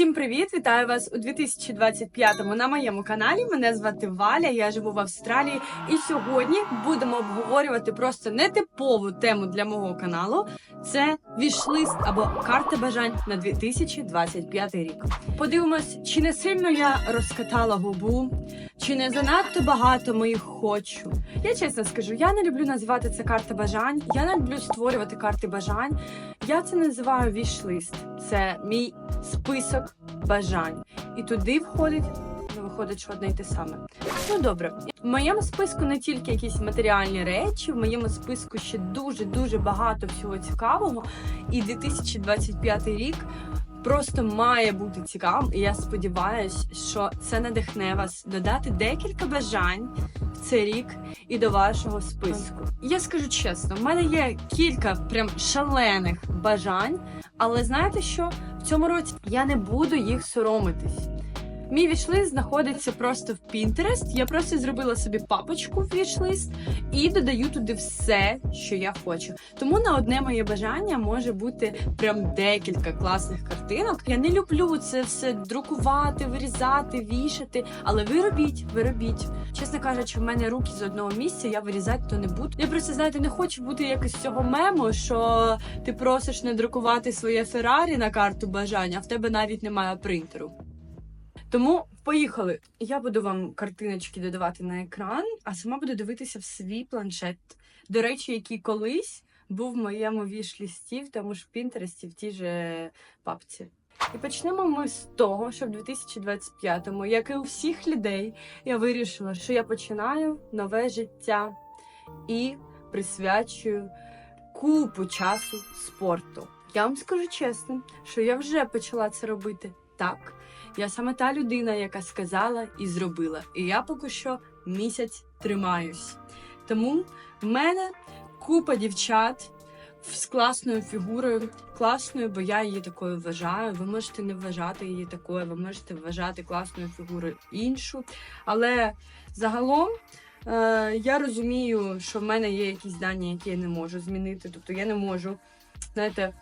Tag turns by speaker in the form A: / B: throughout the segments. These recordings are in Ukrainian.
A: Всім привіт! Вітаю вас у 2025-му на моєму каналі. Мене звати Валя, я живу в Австралії, і сьогодні будемо обговорювати просто нетипову тему для мого каналу. Це вішлист або карта бажань на 2025 рік. Подивимось, чи не сильно я розкатала губу, чи не занадто багато моїх хочу. Я чесно скажу, я не люблю називати це карта бажань. Я не люблю створювати карти бажань. Я це називаю вішлист. Це мій список бажань. І туди входить. Ну, виходить, що одне й те саме. Ну добре, в моєму списку не тільки якісь матеріальні речі, в моєму списку ще дуже дуже багато всього цікавого. І 2025 рік просто має бути цікавим. І я сподіваюся, що це надихне вас додати декілька бажань цей рік і до вашого списку. Я скажу чесно, в мене є кілька прям шалених бажань, але знаєте що? В цьому році я не буду їх соромитись. Мій вішлист знаходиться просто в Pinterest. Я просто зробила собі папочку в вішлист і додаю туди все, що я хочу. Тому на одне моє бажання може бути прям декілька класних картинок. Я не люблю це все друкувати, вирізати, вішати. Але ви робіть, ви робіть. Чесно кажучи, в мене руки з одного місця, я вирізати то не буду. Я просто знаєте, не хочу бути якось цього мему, що ти просиш не друкувати своє Феррарі на карту бажання, а в тебе навіть немає принтеру. Тому поїхали. Я буду вам картиночки додавати на екран, а сама буду дивитися в свій планшет. До речі, який колись був в моєму віш-лісті, в тому ж Пінтересті, в тій же папці. І почнемо ми з того, що в 2025-му, як і у всіх людей, я вирішила, що я починаю нове життя і присвячую купу часу спорту. Я вам скажу чесно, що я вже почала це робити так. Я саме та людина, яка сказала і зробила. І я поки що місяць тримаюсь. Тому в мене купа дівчат з класною фігурою, класною, бо я її такою вважаю. Ви можете не вважати її такою, ви можете вважати класною фігурою іншу. Але загалом е, я розумію, що в мене є якісь дані, які я не можу змінити. Тобто я не можу, знаєте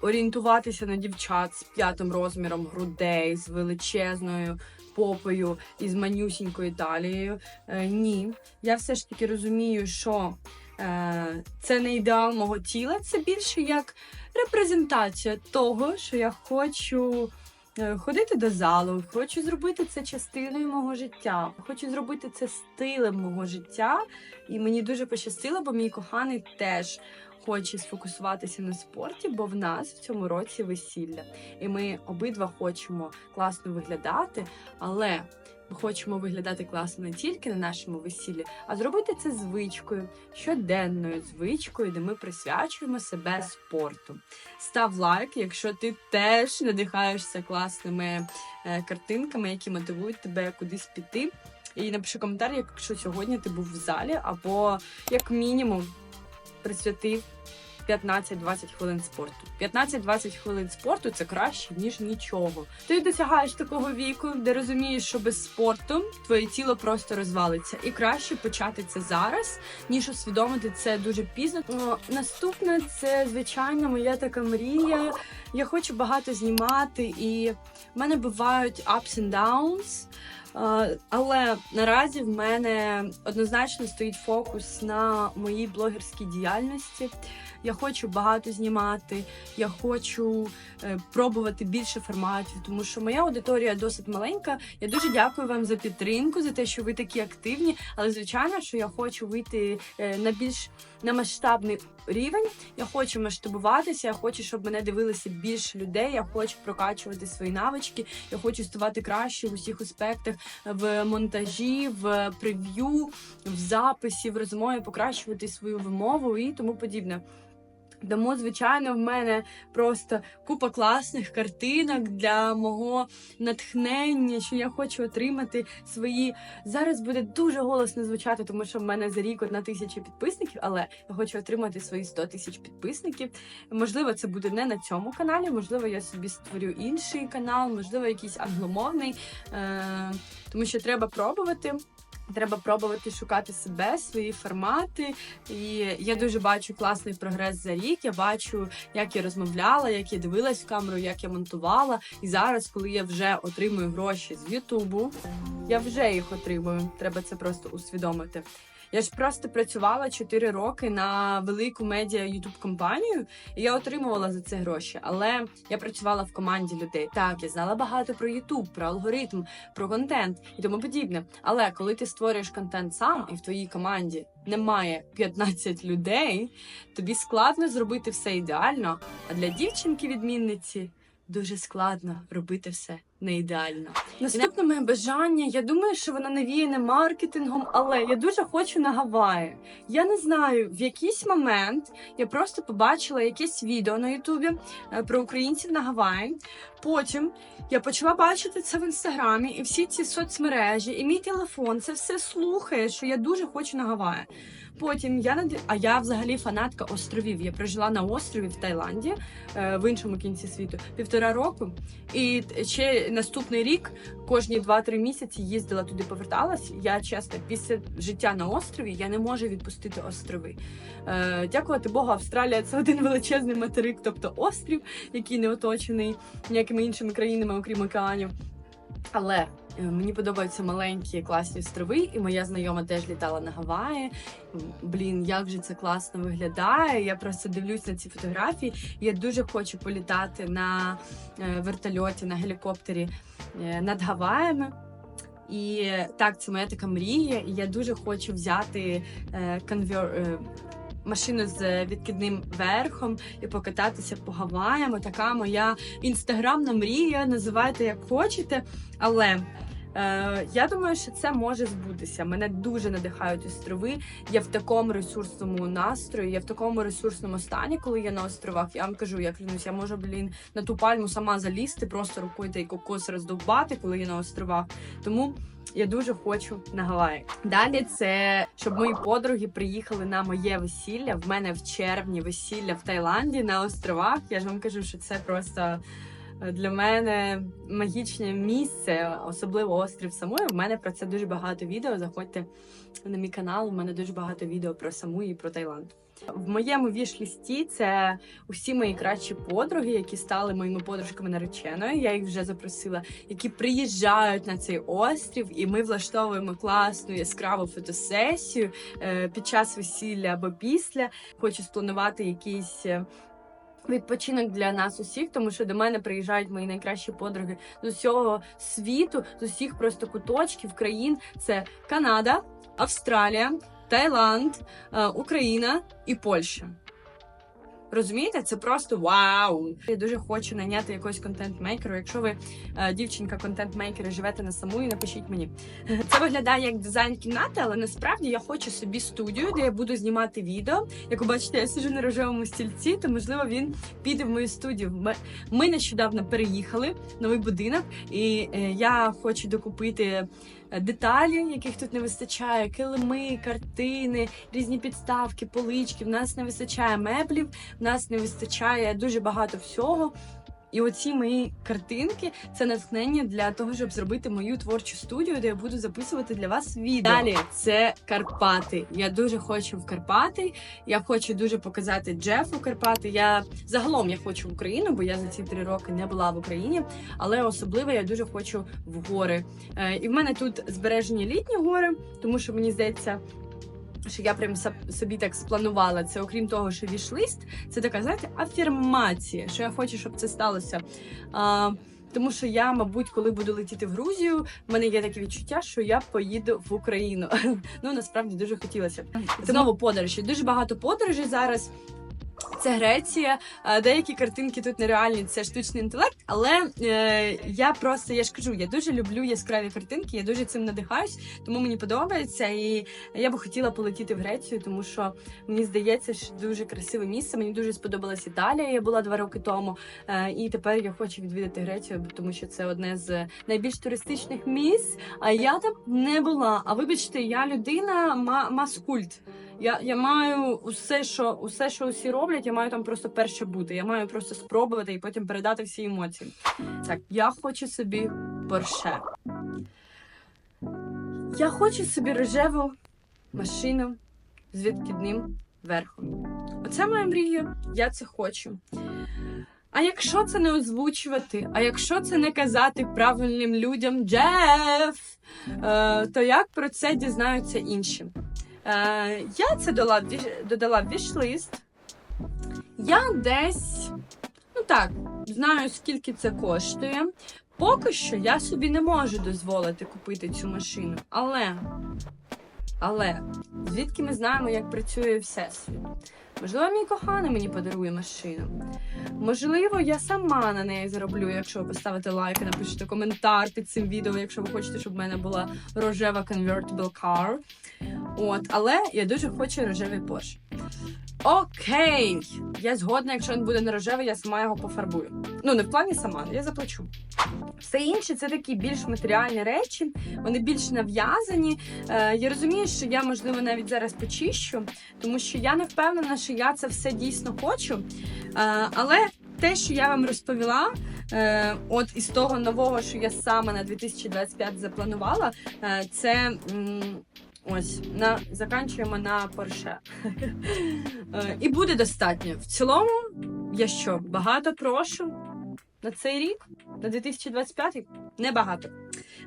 A: орієнтуватися на дівчат з п'ятим розміром грудей, з величезною попою і з манюсінькою талією. Е, ні, я все ж таки розумію, що е, це не ідеал мого тіла, це більше як репрезентація того, що я хочу. Е, Ходити до залу, хочу зробити це частиною мого життя, хочу зробити це стилем мого життя. І мені дуже пощастило, бо мій коханий теж хоче сфокусуватися на спорті, бо в нас в цьому році весілля. І ми обидва хочемо класно виглядати, але ми хочемо виглядати класно не тільки на нашому весіллі, а зробити це звичкою, щоденною звичкою, де ми присвячуємо себе спорту. Став лайк, якщо ти теж надихаєшся класними е, картинками, які мотивують тебе кудись піти. І напиши коментар, якщо сьогодні ти був в залі, або як мінімум присвятив 15-20 хвилин спорту. 15-20 хвилин спорту це краще, ніж нічого. Ти досягаєш такого віку, де розумієш, що без спорту твоє тіло просто розвалиться. І краще почати це зараз, ніж усвідомити це дуже пізно. Наступне це звичайно моя така мрія. Я хочу багато знімати, і в мене бувають ups and downs. Але наразі в мене однозначно стоїть фокус на моїй блогерській діяльності. Я хочу багато знімати, я хочу е, пробувати більше форматів, тому що моя аудиторія досить маленька. Я дуже дякую вам за підтримку, за те, що ви такі активні. Але звичайно, що я хочу вийти е, на більш на масштабний рівень. Я хочу масштабуватися, я хочу, щоб мене дивилися більше людей. Я хочу прокачувати свої навички. Я хочу ставати краще в усіх аспектах в монтажі, в прев'ю, в записі, в розмові, покращувати свою вимову і тому подібне. Тому, звичайно, в мене просто купа класних картинок для мого натхнення, що я хочу отримати свої. Зараз буде дуже голосно звучати, тому що в мене за рік одна тисяча підписників, але я хочу отримати свої 100 тисяч підписників. Можливо, це буде не на цьому каналі, можливо, я собі створю інший канал, можливо, якийсь англомовний, е- тому що треба пробувати. Треба пробувати шукати себе, свої формати. І я дуже бачу класний прогрес за рік. Я бачу, як я розмовляла, як я дивилась в камеру, як я монтувала. І зараз, коли я вже отримую гроші з Ютубу, я вже їх отримую. Треба це просто усвідомити. Я ж просто працювала 4 роки на велику медіа Ютуб компанію, і я отримувала за це гроші. Але я працювала в команді людей. Так, я знала багато про Ютуб, про алгоритм, про контент і тому подібне. Але коли ти створюєш контент сам і в твоїй команді немає 15 людей, тобі складно зробити все ідеально. А для дівчинки-відмінниці дуже складно робити все не ідеально. Наступне моє бажання. Я думаю, що воно навіяне маркетингом, але я дуже хочу на Гаваї. Я не знаю, в якийсь момент я просто побачила якесь відео на Ютубі е, про українців на Гаваї. Потім я почала бачити це в інстаграмі і всі ці соцмережі, і мій телефон це все слухає, що я дуже хочу на Гаваї. Потім я над... а я взагалі фанатка островів. Я прожила на острові в Таїланді е, в іншому кінці світу півтора року. І ще наступний рік, кожні 2-3 місяці їздила туди, поверталась. Я чесно, після життя на острові я не можу відпустити острови. Е, Дякувати Богу, Австралія це один величезний материк, тобто острів, який не оточений ніякими іншими країнами, окрім океанів. Але мені подобаються маленькі класні острови, і моя знайома теж літала на Гаваї. Блін, як же це класно виглядає. Я просто дивлюсь на ці фотографії. Я дуже хочу політати на е, вертольоті, на гелікоптері е, над Гаваями. І так, це моя така мрія. І я дуже хочу взяти е, конвер. Машину з відкидним верхом і покататися по Гаваям. Така моя інстаграмна мрія. Називайте як хочете. Але я думаю, що це може збутися. Мене дуже надихають острови. Я в такому ресурсному настрої, я в такому ресурсному стані, коли я на островах. Я вам кажу, я клянусь, я можу, блін, на ту пальму сама залізти, просто рукою та й кокос роздовбати, коли я на островах. Тому. Я дуже хочу на Гаваї. Далі це щоб мої подруги приїхали на моє весілля. В мене в червні весілля в Таїланді на островах. Я ж вам кажу, що це просто е, для мене магічне місце, особливо острів Самуї. В мене про це дуже багато відео. Заходьте на мій канал. У мене дуже багато відео про Самуї і про Таїланд. В моєму віш-лісті це усі мої кращі подруги, які стали моїми подружками нареченою. Я їх вже запросила, які приїжджають на цей острів, і ми влаштовуємо класну яскраву фотосесію е, під час весілля або після. Хочу спланувати якийсь. Відпочинок для нас усіх, тому що до мене приїжджають мої найкращі подруги з усього світу, з усіх просто куточків країн. Це Канада, Австралія, Таїланд, е, Україна і Польща. Розумієте, це просто вау! Я дуже хочу найняти якогось контент-мейкера. Якщо ви е, дівчинка контент-мейкер і живете на самої, напишіть мені. Це виглядає як дизайн кімнати, але насправді я хочу собі студію, де я буду знімати відео. Як ви бачите, я сиджу на рожевому стільці, то можливо він піде в мою студію. Ми, нещодавно переїхали новий будинок, і е, я хочу докупити деталі, яких тут не вистачає: килими, картини, різні підставки, полички. В нас не вистачає меблів, в нас не вистачає дуже багато всього. І оці мої картинки це натхнення для того, щоб зробити мою творчу студію, де я буду записувати для вас відео. Далі це Карпати. Я дуже хочу в Карпати. Я хочу дуже показати Джефу Карпати. Я загалом я хочу в Україну, бо я за ці три роки не була в Україні. Але особливо я дуже хочу в гори. Е, і в мене тут збережені літні гори, тому що мені здається. Що я прям собі так спланувала це, окрім того, що вішлист, це така, знаєте, афірмація, що я хочу, щоб це сталося. А, тому що я, мабуть, коли буду летіти в Грузію, в мене є таке відчуття, що я поїду в Україну. Ну насправді дуже хотілося. Знову подорожі. Дуже багато подорожей зараз. Це Греція, деякі картинки тут нереальні, це штучний інтелект. Але е, я просто я ж кажу, я дуже люблю яскраві картинки, я дуже цим надихаюсь, тому мені подобається. І я би хотіла полетіти в Грецію, тому що мені здається, що дуже красиве місце. Мені дуже сподобалась Італія. Я була два роки тому. Е, і тепер я хочу відвідати Грецію, тому що це одне з найбільш туристичних місць. А я там не була. А вибачте, я людина ма- маскульт. Я, я маю усе, що усе, що усі роблять, я маю там просто перше бути. Я маю просто спробувати і потім передати всі емоції. Так, я хочу собі порше. Я хочу собі рожеву машину з відкидним верхом. Оце моя мрія, я це хочу. А якщо це не озвучувати, а якщо це не казати правильним людям Джеф, е, то як про це дізнаються інші? Е, я це додала, додала в вішлист. Я десь, ну так, знаю, скільки це коштує. Поки що я собі не можу дозволити купити цю машину. Але, але, звідки ми знаємо, як працює Всесвіт? Можливо, мій коханий мені подарує машину. Можливо, я сама на неї зароблю, якщо ви поставите лайк і напишете коментар під цим відео, якщо ви хочете, щоб в мене була рожева convertible car. От, але я дуже хочу рожевий Porsche. Окей, я згодна, якщо він буде не рожевий, я сама його пофарбую. Ну, не в плані сама, я заплачу. Все інше це такі більш матеріальні речі, вони більш нав'язані. Е, я розумію, що я, можливо, навіть зараз почищу, тому що я не впевнена, що я це все дійсно хочу. Е, але те, що я вам розповіла, е, от із того нового, що я саме на 2025 запланувала, е, це. м, Ось на заканчуємо на Порше. І буде достатньо. В цілому, я що, багато прошу на цей рік, на 2025? Небагато.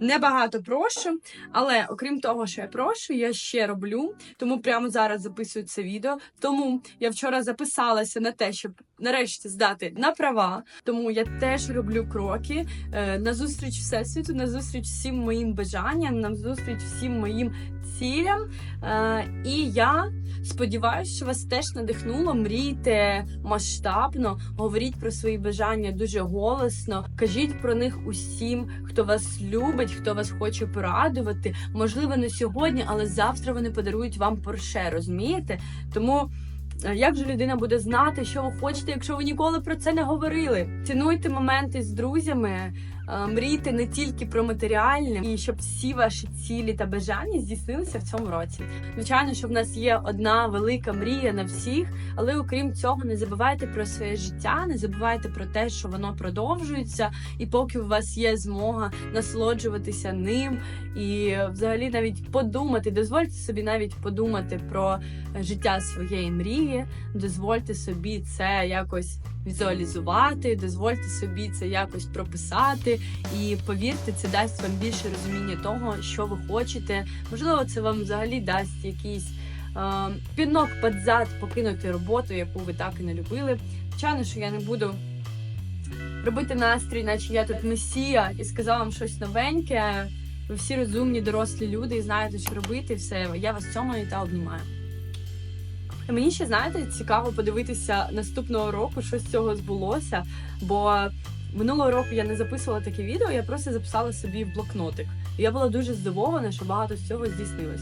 A: Небагато прошу, але окрім того, що я прошу, я ще роблю. Тому прямо зараз записую це відео. Тому я вчора записалася на те, щоб нарешті здати на права. Тому я теж роблю кроки е, на зустріч всесвіту, на зустріч всім моїм бажанням, на зустріч всім моїм цілям. Е, і я сподіваюся, що вас теж надихнуло. Мрійте масштабно, говоріть про свої бажання дуже голосно. Кажіть про них усім, хто вас любить, хто вас хоче порадувати. Можливо, не сьогодні, але завтра вони подарують вам порше. Розумієте? Тому. е, Як же людина буде знати, що ви хочете, якщо ви ніколи про це не говорили? Цінуйте моменти з друзями, мрійте не тільки про матеріальне, і щоб всі ваші цілі та бажання здійснилися в цьому році. Звичайно, що в нас є одна велика мрія на всіх, але окрім цього, не забувайте про своє життя, не забувайте про те, що воно продовжується, і поки у вас є змога насолоджуватися ним, і взагалі навіть подумати, дозвольте собі навіть подумати про життя своєї мрії, дозвольте собі це якось візуалізувати, дозвольте собі це якось прописати, і повірте, це дасть вам більше розуміння того, що ви хочете. Можливо, це вам взагалі дасть якийсь е, пінок під зад покинути роботу, яку ви так і не любили. Звичайно, що я не буду робити настрій, наче я тут месія, і сказала вам щось новеньке. Ви всі розумні, дорослі люди і знаєте, що робити. Все, я вас цьому та обнімаю. І Мені ще знаєте, цікаво подивитися наступного року, що з цього збулося. Бо минулого року я не записувала таке відео, я просто записала собі в блокнотик. І я була дуже здивована, що багато з цього здійснилось.